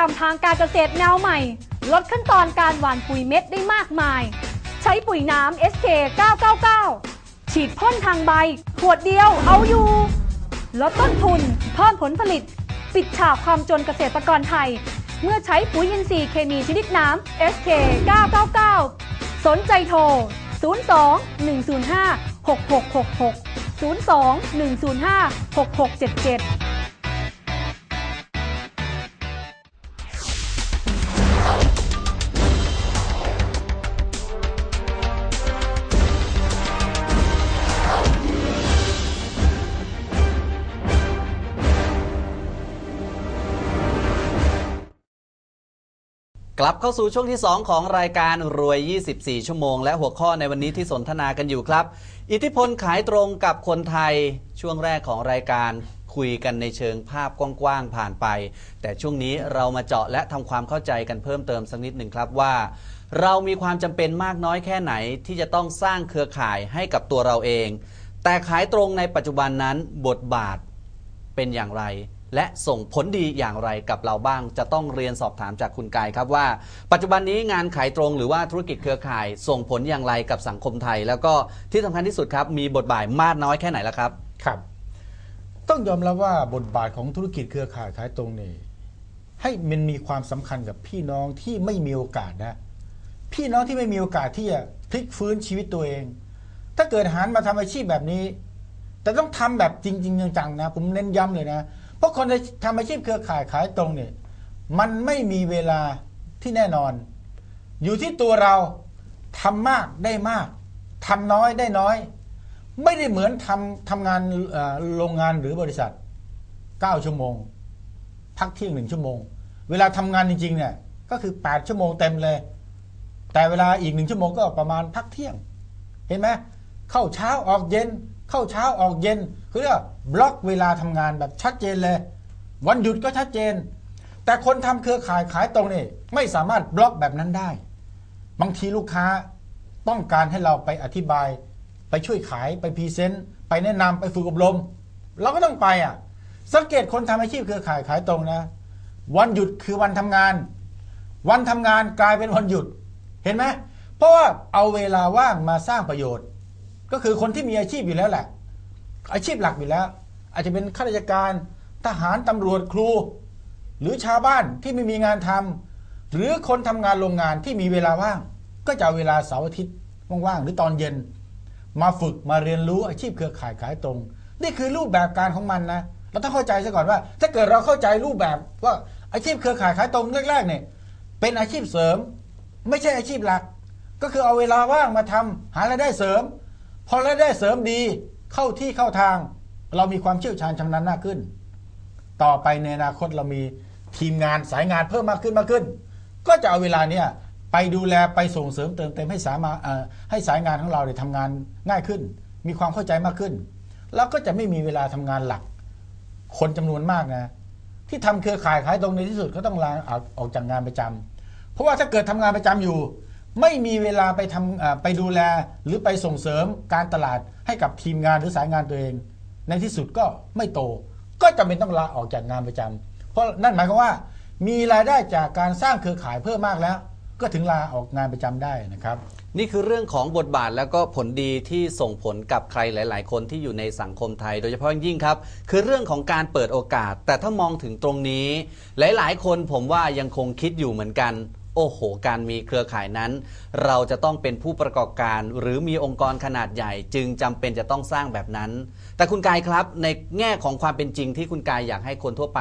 รรมทางการเกษตรแนวใหม่ ลดขั้นตอนการหว่านปุ๋ยเม็ดได้มากมาย ใช้ปุ๋ยน้ำ SK 999 ฉีดพ่นทางใบ ขวดเดียวเอาอยู่ ลดต้นทุน เพิ่มผลผลิต ปิดฉากความจนเกษตรกรไทย เมื่อใช้ปุ๋ยอินทรีย์เคมีชนิดน้ำ SK 999 สนใจโทร 02 105 6666 02 105 6677 กลับเข้าสู่ช่วงที่ 2 ของรายการรวย 24 ชั่วโมง และหัวข้อในวันนี้ที่สนทนากันอยู่ครับ อิทธิพลขายตรงกับคนไทยช่วงแรกของรายการคุยกันในเชิงภาพกว้างๆผ่านไป แต่ช่วงนี้เรามาเจาะและทำความเข้าใจกันเพิ่มเติมสักนิดหนึ่งครับว่า เรามีความจำเป็นมากน้อยแค่ไหนที่จะต้องสร้างเครือข่ายให้กับตัวเราเอง แต่ขายตรงในปัจจุบันนั้นบทบาทเป็นอย่างไร และส่งผลดีอย่างไรกับเราบ้าง จะต้องเรียนสอบถามจากคุณกายครับว่า ปัจจุบันนี้งานขายตรงหรือว่าธุรกิจเครือข่าย ส่งผลอย่างไรกับสังคมไทย แล้วก็ที่สำคัญที่สุดครับ มีบทบาทมากน้อยแค่ไหนแล้วครับครับ ต้องยอมรับว่าบทบาทของธุรกิจเครือข่ายขายตรงนี่ให้มันมีความสำคัญกับพี่น้องที่ไม่มีโอกาสนะ พี่น้องที่ไม่มีโอกาสที่จะพลิกฟื้นชีวิตตัวเอง ถ้าเกิดหันมาทำอาชีพแบบนี้ แต่ต้องทำแบบจริง ๆ จังๆนะ ผมเน้นย้ำเลยนะ เพราะคนที่ทำอาชีพเครือข่ายขายตรงเนี่ยมันไม่มีเวลาที่แน่นอน อยู่ที่ตัวเราทำมากได้มากทำน้อยได้น้อย ไม่ได้เหมือนทำทำงานโรงงานหรือบริษัท 9 ชั่วโมง พักเที่ยงหนึ่งชั่วโมง เวลาทำงานจริงๆเนี่ยก็คือ 8 ชั่วโมงเต็มเลย แต่เวลาอีกหนึ่งชั่วโมงก็ประมาณพักเที่ยง เห็นไหมเข้าเช้าออกเย็น เข้าเช้าออกเย็น คือเรียกบล็อกเวลาทำงานแบบชัดเจนเลย วันหยุดก็ชัดเจน แต่คนทำเครือข่ายขายตรงนี่ไม่สามารถบล็อกแบบนั้นได้ บางทีลูกค้าต้องการให้เราไปอธิบาย ไปช่วยขายไปพรีเซนต์ไปแนะนำไปฝึกอบรม เราก็ต้องไปอะ สังเกตคนทำอาชีพเครือข่ายขายตรงนะ วันหยุดคือวันทำงาน วันทำงานกลายเป็นวันหยุดเห็นไหมเพราะว่าเอาเวลาว่างมาสร้างประโยชน์ ก็คือคนที่มีอาชีพอยู่แล้วแหละ อาชีพหลักอยู่แล้ว อาจจะเป็นข้าราชการทหารตำรวจครู หรือชาวบ้านที่ไม่มีงานทำหรือคนทำงานโรงงานที่มีเวลาว่าง ก็จะเอาเวลาเสาร์อาทิตย์ว่างๆหรือตอนเย็น มาฝึกมาเรียนรู้อาชีพเครือข่ายขายตรง นี่คือรูปแบบการของมันนะเราต้องเข้าใจซะก่อนว่า ถ้าเกิดเราเข้าใจรูปแบบว่าอาชีพเครือข่ายขายตรงแรกๆเนี่ยเป็นอาชีพเสริม ไม่ใช่อาชีพหลัก ก็คือเอาเวลาว่างมาทำหารายได้เสริม พอรายได้เสริมดี เข้าที่เข้าทาง เรามีความเชี่ยวชาญชำนาญมากขึ้น ต่อไปในอนาคตเรามีทีมงานสายงานเพิ่มมากขึ้นมากขึ้น ก็จะเอาเวลาเนี่ยไปดูแลไปส่งเสริมเติมเต็มให้สามาให้สายงานของเราเนี่ยทำงานง่ายขึ้น มีความเข้าใจมากขึ้น แล้วก็จะไม่มีเวลาทำงานหลัก คนจำนวนมากนะที่ทำเครือข่ายขายตรงในที่สุดก็ต้องลาออกออกจากงานประจำเพราะว่าถ้าเกิดทำงานประจำอยู่ ไม่มีเวลาไปทำไปดูแลหรือไปส่งเสริมการตลาด ให้กับทีมงานหรือสายงานตัวเอง ในที่สุดก็ไม่โต ก็จำเป็นต้องลาออกจากงานประจำเพราะนั่นหมายความว่า มีรายได้จากการสร้างเครือข่ายเพิ่มมากแล้ว ก็ถึงลาออกงานประจำได้นะครับ นี่คือเรื่องของบทบาทแล้วก็ผลดีที่ส่งผลกับใครหลาย ๆ คนที่อยู่ในสังคมไทย โดยเฉพาะยิ่งครับ คือเรื่องของการเปิดโอกาส แต่ถ้ามองถึงตรงนี้ หลาย ๆ คนผมว่ายังคงคิดอยู่เหมือนกัน โอ้โห การมีเครือข่ายนั้น เราจะต้องเป็นผู้ประกอบการ หรือมีองค์กรขนาดใหญ่ จึงจำเป็นจะต้องสร้างแบบนั้น แต่คุณกายครับในแง่ของความเป็นจริงที่คุณกายอยากให้คนทั่วไป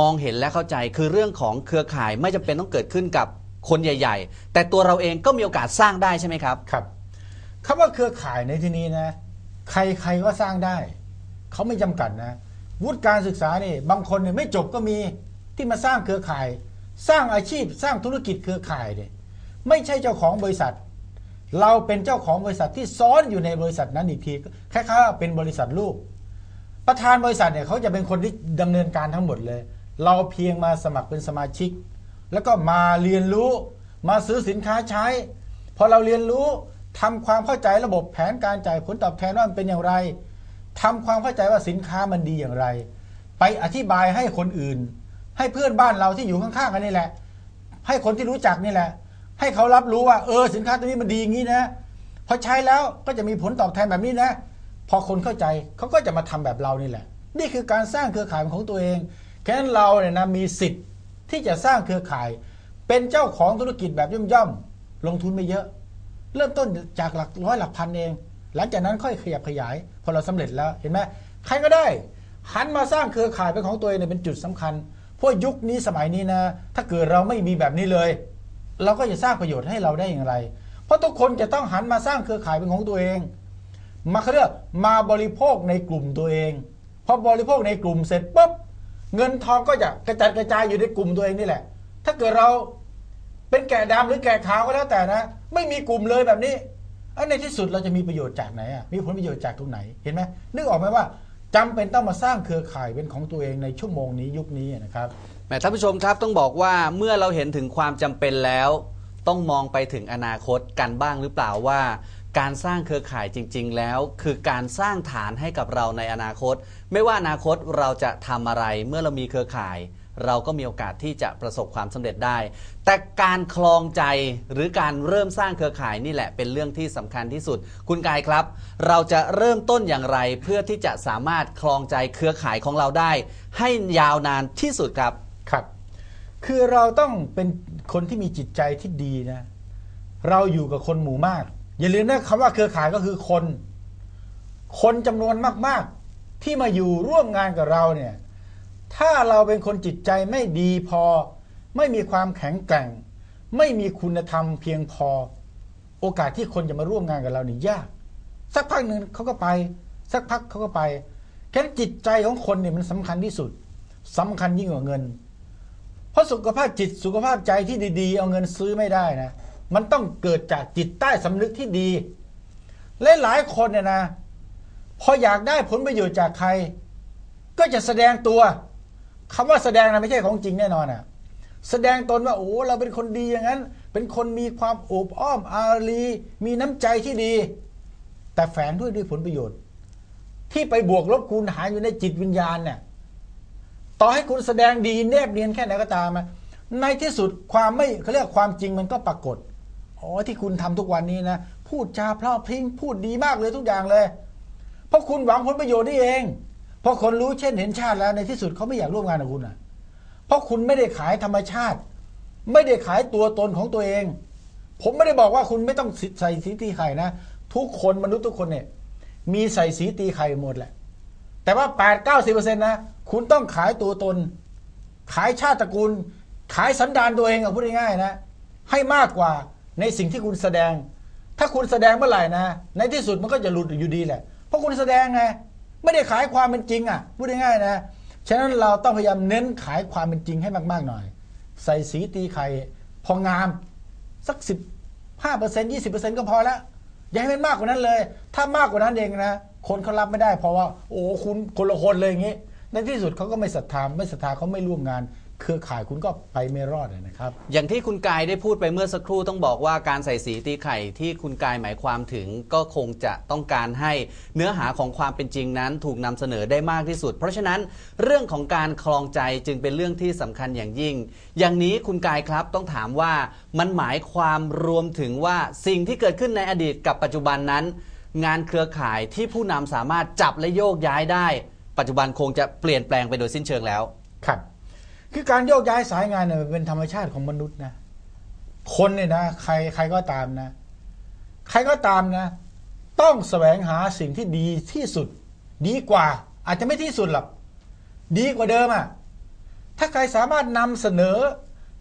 มองเห็นและเข้าใจคือเรื่องของเครือข่ายไม่จำเป็นต้องเกิดขึ้นกับคนใหญ่ ๆ แต่ตัวเราเองก็มีโอกาสสร้างได้ใช่ไหมครับครับคำว่าเครือข่ายในที่นี้นะ ใครๆก็สร้างได้ เขาไม่จำกัดนะวุฒิการศึกษานี่บางคนเนี่ยไม่จบก็มีที่มาสร้างเครือข่าย สร้างอาชีพสร้างธุรกิจเครือข่ายเนี่ยไม่ใช่เจ้าของบริษัท เราเป็นเจ้าของบริษัทที่ซ้อนอยู่ในบริษัทนั้นอีกทีคล้ายๆเป็นบริษัทลูก ประธานบริษัทเนี่ยเขาจะเป็นคนที่ดำเนินการทั้งหมดเลย เราเพียงมาสมัครเป็นสมาชิก แล้วก็มาเรียนรู้มาซื้อสินค้าใช้ พอเราเรียนรู้ทำความเข้าใจระบบแผนการจ่ายผลตอบแทนว่ามันเป็นอย่างไรทำความเข้าใจว่าสินค้ามันดีอย่างไร ไปอธิบายให้คนอื่น ให้เพื่อนบ้านเราที่อยู่ข้างๆกันนี่แหละ ให้คนที่รู้จักนี่แหละ ให้เขารับรู้ว่าเออสินค้าตัวนี้มันดีอย่างนี้นะพอใช้แล้วก็จะมีผลตอบแทนแบบนี้นะ พอคนเข้าใจเขาก็จะมาทำแบบเรานี่แหละ นี่คือการสร้างเครือข่ายของตัวเองแค่นั้นเราเนี่ยนะมีสิทธิ์ที่จะสร้างเครือข่าย เป็นเจ้าของธุรกิจแบบย่อมๆลงทุนไม่เยอะ เริ่มต้นจากหลักร้อยหลักพันเอง หลังจากนั้นค่อยขยับขยาย พอเราสำเร็จแล้วเห็นไหมใครก็ได้หันมาสร้างเครือข่ายเป็นของตัวเองเนี่ยเป็นจุดสำคัญ พราะยุคนี้สมัยนี้นะ ถ้าเกิดเราไม่มีแบบนี้เลย เราก็จะสร้างประโยชน์ให้เราได้อย่างไร เพราะทุกคนจะต้องหันมาสร้างเครือข่ายเป็นของตัวเอง มาเขาเรียกมาบริโภคในกลุ่มตัวเองพอบริโภคในกลุ่มเสร็จปุ๊บเงินทองก็จะกระจัดกระจายอยู่ในกลุ่มตัวเองนี่แหละ ถ้าเกิดเราเป็นแกะดำหรือแกะขาวก็แล้วแต่นะ ไม่มีกลุ่มเลยแบบนี้อันในที่สุดเราจะมีประโยชน์จากไหนอะมีผลประโยชน์จากตรงไหนเห็นไหมนึกออกไหมว่า จำเป็นต้องมาสร้างเครือข่ายเป็นของตัวเองในชั่วโมงนี้ยุคนี้นะครับ แหมท่านผู้ชมครับต้องบอกว่าเมื่อเราเห็นถึงความจำเป็นแล้ว ต้องมองไปถึงอนาคตกันบ้างหรือเปล่าว่า การสร้างเครือข่ายจริง ๆ แล้ว คือการสร้างฐานให้กับเราในอนาคต ไม่ว่าอนาคตเราจะทำอะไร เมื่อเรามีเครือข่าย เราก็มีโอกาสที่จะประสบความสำเร็จได้ แต่การคลองใจหรือการเริ่มสร้างเครือข่ายนี่แหละเป็นเรื่องที่สำคัญที่สุด คุณกายครับ เราจะเริ่มต้นอย่างไรเพื่อที่จะสามารถคลองใจเครือข่ายของเราได้ ให้ยาวนานที่สุดครับครับ คือเราต้องเป็นคนที่มีจิตใจที่ดีนะ เราอยู่กับคนหมู่มาก อย่าลืมนะคำว่าเครือข่ายก็คือคน คนจำนวนมาก ๆ ที่มาอยู่ร่วมงานกับเราเนี่ย ถ้าเราเป็นคนจิตใจไม่ดีพอ ไม่มีความแข็งแกร่ง ไม่มีคุณธรรมเพียงพอ โอกาสที่คนจะมาร่วมงานกับเรานี่ยาก สักพักหนึ่งเขาก็ไป สักพักเขาก็ไปแค่นจิตใจของคนเนี่ยมันสำคัญที่สุดสำคัญยิ่งกว่าเงิน เพราะสุขภาพจิตสุขภาพใจที่ดีๆ เอาเงินซื้อไม่ได้นะ มันต้องเกิดจากจิตใต้สำนึกที่ดีและหลายคนเนี่ยนะ พออยากได้ผลประโยชน์จากใคร ก็จะแสดงตัว คำว่าแสดงนะไม่ใช่ของจริงแน่นอนอะ แสดงตนว่าโอ้เราเป็นคนดีอย่างนั้น เป็นคนมีความโอบอ้อมอารี มีน้ำใจที่ดี แต่แฝงด้วยด้วยผลประโยชน์ ที่ไปบวกลบคูณหารอยู่ในจิตวิญญาณเนี่ยต่อให้คุณแสดงดีแนบเนียนแค่ไหนก็ตามนะในที่สุดความไม่เขาเรียกความจริงมันก็ปรากฏอ๋อที่คุณทำทุกวันนี้นะพูดจาเพราะพริ้งพูดดีมากเลยทุกอย่างเลย เพราะคุณหวังผลประโยชน์นี่เอง ราะคนรู้เช่นเห็นชาติแล้วในที่สุดเขาไม่อยากร่วมงานกับคุณอะ เพราะคุณไม่ได้ขายธรรมชาติ ไม่ได้ขายตัวตนของตัวเอง ผมไม่ได้บอกว่าคุณไม่ต้องใส่สีตีไข่นะ ทุกคนมนุษย์ทุกคนเนี่ย มีใส่สีตีไข่หมดแหละ แต่ว่า8 9 0นะคุณต้องขายตัวตน ขายชาติตระกูล ขายสันดานตัวเองเอาพูดง่ายๆนะ ให้มากกว่าในสิ่งที่คุณแสดง ถ้าคุณแสดงเมื่อไหร่นะ ในที่สุดมันก็จะหลุดอยู่ดีแหละ เพราะคุณแสดงไง ไม่ได้ขายความเป็นจริงอะพูดง่ายๆนะ ฉะนั้นเราต้องพยายามเน้นขายความเป็นจริงให้มากๆหน่อย ใส่สีตีไข่พองามสักสิบห้าเปอร์เซ็นต์ยี่สิบเปอร์เซ็นต์ก็พอแล้วอย่าให้มันมากกว่านั้นเลย ถ้ามากกว่านั้นเองนะคนเขารับไม่ได้เพราะว่า โอ้คุณคนละคนเลยอย่างนี้ ในที่สุดเขาก็ไม่ศรัทธาไม่ศรัทธาเขาไม่ร่วมงาน เครือข่ายคุณก็ไปไม่รอดนะครับ อย่างที่คุณกายได้พูดไปเมื่อสักครู่ต้องบอกว่าการใส่สีตีไข่ที่คุณกายหมายความถึง ก็คงจะต้องการให้เนื้อหาของความเป็นจริงนั้น ถูกนำเสนอได้มากที่สุด เพราะฉะนั้นเรื่องของการคลองใจจึงเป็นเรื่องที่สำคัญอย่างยิ่ง อย่างนี้คุณกายครับต้องถามว่ามันหมายความรวมถึงว่าสิ่งที่เกิดขึ้นในอดีตกับปัจจุบันนั้น งานเครือข่ายที่ผู้นำสามารถจับและโยกย้ายได้ ปัจจุบันคงจะเปลี่ยนแปลงไปโดยสิ้นเชิงแล้วครับ คือการโยกย้ายสายงานเนี่ยมันเป็นธรรมชาติของมนุษย์นะคนเนี่ยนะใครใครก็ตามนะ ใครก็ตามนะ ต้องแสวงหาสิ่งที่ดีที่สุด ดีกว่า อาจจะไม่ที่สุดหรอกดีกว่าเดิมอะถ้าใครสามารถนำเสนอ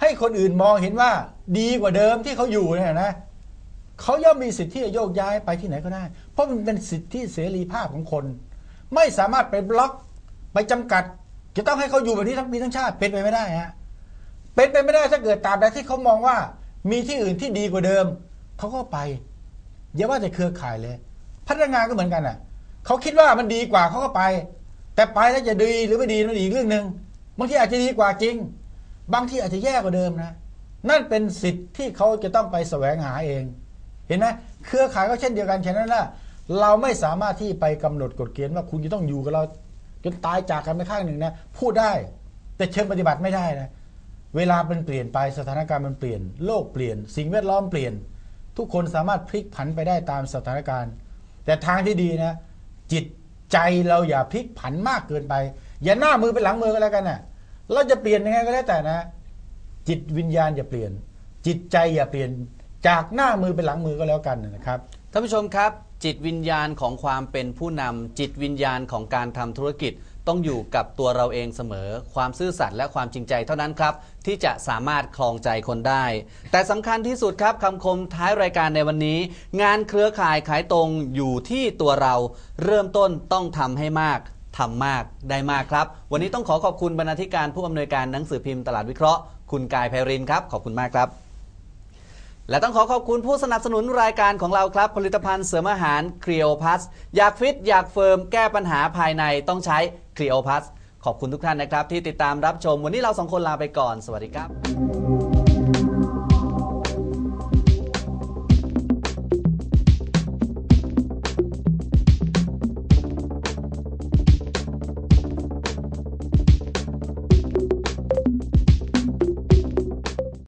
ให้คนอื่นมองเห็นว่า ดีกว่าเดิมที่เขาอยู่เนี่ยนะเขาย่อมมีสิทธิ์ที่จะโยกย้ายไปที่ไหนก็ได้ เพราะมันเป็นสิทธิเสรีภาพของคน ไม่สามารถไปบล็อกไปจำกัด จะต้องให้เขาอยู่แบบนี้ทั้งปีทั้งชาติเป็นไปไม่ได้ฮะเป็นไปไม่ได้ถ้าเกิดตามใดที่เขามองว่า มีที่อื่นที่ดีกว่าเดิมเขาก็ไปอย่าว่าแต่เครือข่ายเลยพนักงานก็เหมือนกันอะเขาคิดว่ามันดีกว่าเขาก็ไป แต่ไปแล้วจะดีหรือไม่ดีนั่นอีกเรื่องหนึ่งบางทีอาจจะดีกว่าจริง บางทีอาจจะแย่กว่าเดิมนะ นั่นเป็นสิทธิ์ที่เขาจะต้องไปแสวงหาเอง เห็นไหมเครือข่ายก็เช่นเดียวกันฉะนั้นล่ะเราไม่สามารถที่ไปกำหนดกฎเกณฑ์ว่าคุณจะต้องอยู่กับเรา จนตายจากกันไปข้างหนึ่งนะพูดได้แต่เชิงปฏิบัติไม่ได้นะเวลามันเปลี่ยนไปสถานการณ์มันเปลี่ยน โลกเปลี่ยน สิ่งแวดล้อมเปลี่ยน ทุกคนสามารถพลิกผันไปได้ตามสถานการณ์ แต่ทางที่ดีนะ จิตใจเราอย่าพลิกผันมากเกินไป อย่าหน้ามือเป็นหลังมือก็แล้วกันนะ่ะเราจะเปลี่ยนยังไงก็แล้วแต่นะ จิตวิญญาณอย่าเปลี่ยน จิตใจอย่าเปลี่ยนจากหน้ามือเป็นหลังมือก็แล้วกันนะครับท่านผู้ชมครับ จิตวิญญาณของความเป็นผู้นำจิตวิญญาณของการทำธุรกิจ ต้องอยู่กับตัวเราเองเสมอ ความซื่อสัตย์และความจริงใจเท่านั้นครับ ที่จะสามารถคลองใจคนได้ แต่สำคัญที่สุดครับคำคมท้ายรายการในวันนี้ งานเครือข่ายขายตรงอยู่ที่ตัวเรา เริ่มต้นต้องทำให้มากทำมากได้มากครับ วันนี้ต้องขอขอบคุณบรรณาธิการผู้อำนวยการหนังสือพิมพ์ตลาดวิเคราะห์ คุณกายไพรินครับ ขอบคุณมากครับ และต้องขอขอบคุณผู้สนับสนุนรายการของเราครับ ผลิตภัณฑ์เสริมอาหารครีโอพัสอยากฟิตอยากเฟิร์มแก้ปัญหาภายในต้องใช้ครีโอพัสขอบคุณทุกท่านนะครับ ที่ติดตามรับชมวันนี้เราสองคนลาไปก่อน สวัสดีครับ